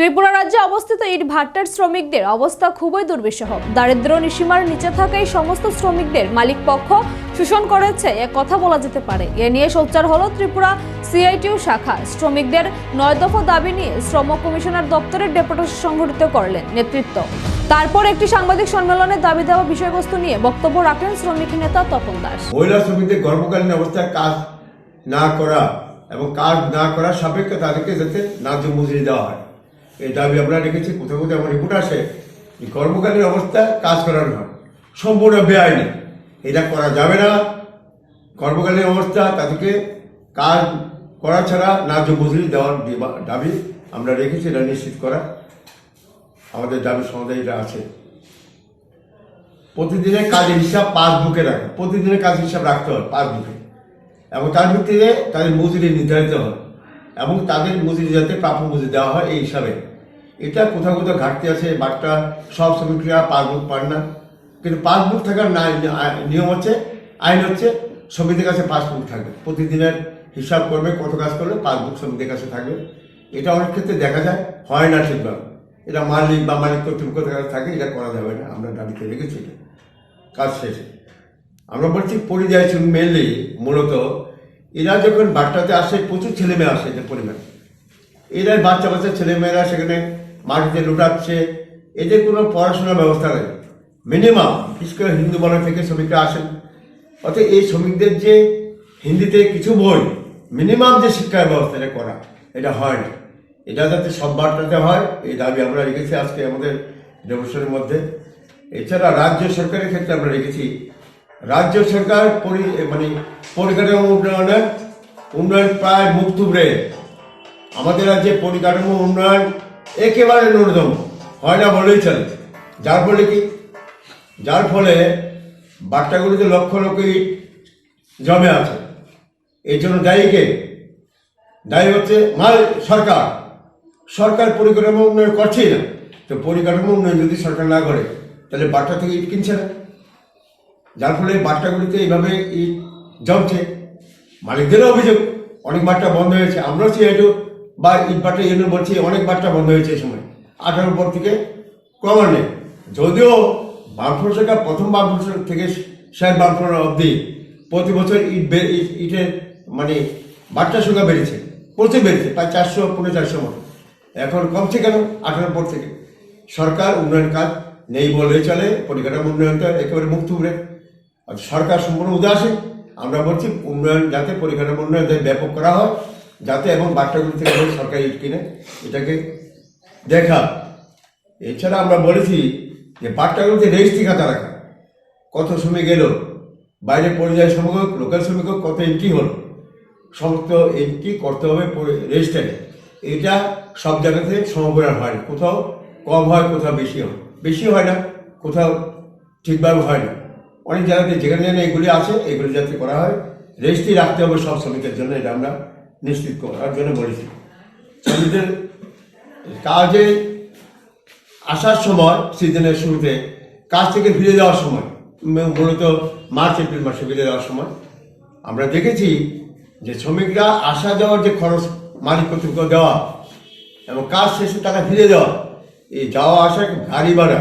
ত্রিপুরা রাজ্যে অবস্থিত ইট ভাট্টার শ্রমিকদের অবস্থা খুবই দুর্বিষহ। দারিদ্র নিসীমার নিচে থাকা এই সমস্ত শ্রমিকদের মালিক পক্ষ শোষণ করেছে, এ কথা বলা যেতে পারে। এ নিয়ে সোচ্চার হলো ত্রিপুরা সিআইটিউ শাখা। শ্রমিকদের নয় দফা দাবি নিয়ে শ্রম কমিশনার দপ্তরের ডেপুটেশন সংগঠিত করলেন নেতৃত্ব। তারপর একটি সাংবাদিক সম্মেলনে দাবি দেওয়া বিষয়বস্তু নিয়ে বক্তব্য রাখেন শ্রমিক নেতা তপন দাস। মহিলা শ্রমিকদের গর্ভকালীন অবস্থায় কাজ না করা এবং কাজ না করার সাপেক্ষে তাদেরকে যাতে ন্যায্য মজুরি দেওয়া হয়। দাবি আমরা রেখেছি, কোথাও কোথাও আমার রিপোর্ট আসে যে গর্ভকালীন অবস্থায় কাজ করানো হয় সম্পূর্ণ বেআইনি। এটা করা যাবে না। গর্ভকালীন অবস্থা, তাদেরকে কাজ করা ছাড়া ন্যায্য মজুরি দেওয়ার দাবি আমরা রেখেছি, এটা নিশ্চিত করা। আমাদের দাবি সমাধান এটা আছে। প্রতিদিনের কাজের হিসাব পাসবুকে রাখে। প্রতিদিনের কাজের হিসাব রাখতে হয় পাসবুকে। এবং তার ভিত্তিতে তাদের মজুরি নির্ধারিত হয়। এবং তাদের মজুরি যাতে প্রাপ্য মজুরি দেওয়া হয়, এই হিসাবে। এটা কোথাও কোথাও ঘাটতি আছে, বাট্টা সব শ্রমিকরা পাসবুক পান না। কিন্তু পাসবুক থাকার না- নিয়ম হচ্ছে, আইন হচ্ছে শ্রমিকদের কাছে পাসবুক থাকবে। প্রতিদিনের হিসাব করবে কত কাজ করলে পাসবুক শ্রমিকদের কাছে থাকবে। এটা অনেক ক্ষেত্রে দেখা যায়, হয় না ঠিকভাবে। এটা মালিক বা মালিক কর্তৃপক্ষের কাছে থাকে, এটা করা যাবে না। আমরা দাবিতে রেখেছি এটা। কাজ শেষে। আমরা বলছি, পরিযায়ী শ্রমিক মেনলি মূলত এরা যখন বাট্টাতে আসে, প্রচুর ছেলেমেয়ে আসে এদের পরিমাণে এরা বাচ্চা বাচ্চা ছেলেমেয়েরা সেখানে মাটিতে লুটাচ্ছে এদের কোনো পড়াশোনার ব্যবস্থা নেই। মিনিমাম বিশেষ করে হিন্দু বলয় থেকে শ্রমিকরা আসেন। অর্থাৎ এই শ্রমিকদের যে হিন্দিতে কিছু বই মিনিমাম যে শিক্ষার ব্যবস্থা এটা করা, এটা হয় না। এটা যাতে সব বার্তাতে হয়, এই দাবি আমরা রেখেছি আজকে আমাদের দেবস্বরের মধ্যে। এছাড়া রাজ্য সরকারের ক্ষেত্রে আমরা রেখেছি, রাজ্য সরকার পরি মানে পরিকাঠামো উন্নয়নের, উন্নয়ন প্রায় মুখ থুবড়ে আমাদের রাজ্যে পরিকাঠামো উন্নয়ন একেবারে ন্যূনতম। হয় না বলেই চলে। যার ফলে কি? যার ফলে বাট্টাগুলিতে লক্ষ লক্ষ ইট জমে আছে। এই জন্য দায়ীকে দায়ী হচ্ছে মাল সরকার। সরকার পরিকাঠামো উন্নয়ন করছেই না। তো পরিকাঠামো উন্নয়ন যদি সরকার না করে, তাহলে বাট্টা থেকে ইট কিনছে না। যার ফলে বাট্টাগুলিতে এইভাবে ইট জমছে। মালিকদেরও অভিযোগ, অনেক বাট্টা বন্ধ হয়েছে। আমরাও সিআইটু বা ইট বাট্টা ইউনিয়ন বলছি, অনেক বাট্টা বন্ধ হয়েছে এই সময়। আঠারোর পর থেকে ক্রমান্বয়ে যদিও বামফ্রন্ট সরকার, প্রথম বামফ্রন্ট থেকে শেষ বামফ্রন্ট অবধি প্রতি বছর ইট ইটের মানে বাট্টার সংখ্যা বেড়েছে, প্রচুর বেড়েছে, প্রায় চারশো পনেরো চারশো মতো। এখন কমছে কেন? আঠারোর পর থেকে। সরকার উন্নয়ন কাজ নেই বলে চলে, পরিকাঠামো উন্নয়ন তো একেবারে মুখ থুবড়ে। সরকার সম্পূর্ণ উদাসীন। আমরা বলছি উন্নয়ন যাতে পরিকাঠামো উন্নয়ন ব্যাপক করা হয় যাতে এবং বাট্টাগুলি থেকে সরকার ইট কিনে, এটাকে দেখা। এছাড়া আমরা বলেছি যে বাট্টাগুলিতে রেজিস্ট্রি খাতা রাখা। কত শ্রমিক এলো বাইরে পরিযায়ী শ্রমিক হোক লোকাল শ্রমিক হোক কত এন্ট্রি হলো। সমস্ত এন্ট্রি করতে হবে রেজিস্টারে। এটা সব জায়গাতে সমপরিমাণ হয় কোথাও কম হয়, কোথাও বেশি হয়। বেশি হয় না, কোথাও ঠিকভাবে হয় না। অনেক জায়গাতে যেখানে যেখানে এগুলি আছে, এগুলি যাতে করা হয়। রেজিস্ট্রি রাখতে হবে সব শ্রমিকের জন্য, এটা আমরা নিশ্চিত করার জন্য বলেছি শ্রমিকদের কাজে আসার সময়, সিজনের শুরুতে কাজ থেকে ফিরে যাওয়ার সময় মূলত মার্চ, এপ্রিল মাসে ফিরে যাওয়ার সময়, আমরা দেখেছি যে শ্রমিকরা আসা যাওয়ার যে খরচ, মালিক কর্তৃপক্ষ দেওয়া এবং কাজ শেষে টাকা ফিরে দেওয়া, এই যাওয়া আসা গাড়ি ভাড়া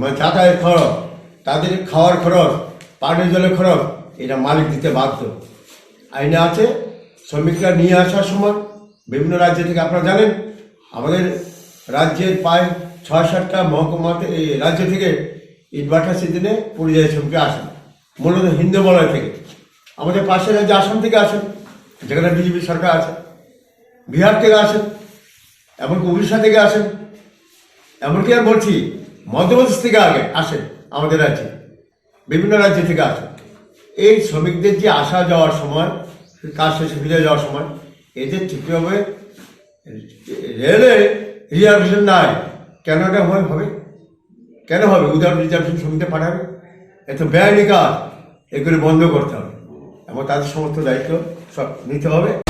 মানে যাতায়াত খরচ, তাদের খাওয়ার খরচ পানীয় জলের খরচ, এটা মালিক দিতে বাধ্য। আইনে আছে শ্রমিকরা নিয়ে আসার সময় বিভিন্ন রাজ্য থেকে, আপনারা জানেন, আমাদের রাজ্যের প্রায় ছয় সাতটা মহকুমাতে, এই রাজ্য থেকে ইটভাটা সিজনে পরিযায়ী শ্রমিকরা আসেন, মূলত হিন্দু বলয় থেকে। আমাদের পাশের রাজ্যে আসাম থেকে আসেন, যেখানে বিজেপি সরকার আছে, বিহার থেকে আসেন, এমনকি উড়িষ্যা থেকে আসেন, এমনকি আমি বলছি, মধ্যপ্রদেশ থেকে আগে আসেন আমাদের রাজ্যে, বিভিন্ন রাজ্য থেকে আসেন। এই শ্রমিকদের যে আসা যাওয়ার সময় কাজ শেষে ফিরে যাওয়ার সময়। এদের ঠিকভাবে রেলে রিজার্ভেশন নাই। কেন এটা হয়, হবে? কেন হবে? উদাহরণ রিজার্ভেশন শ্রমিকদের পাঠাবে। এত ব্যয়নি কাজ এগুলো বন্ধ করতে হবে। এবং তাদের সমস্ত দায়িত্ব সব নিতে হবে।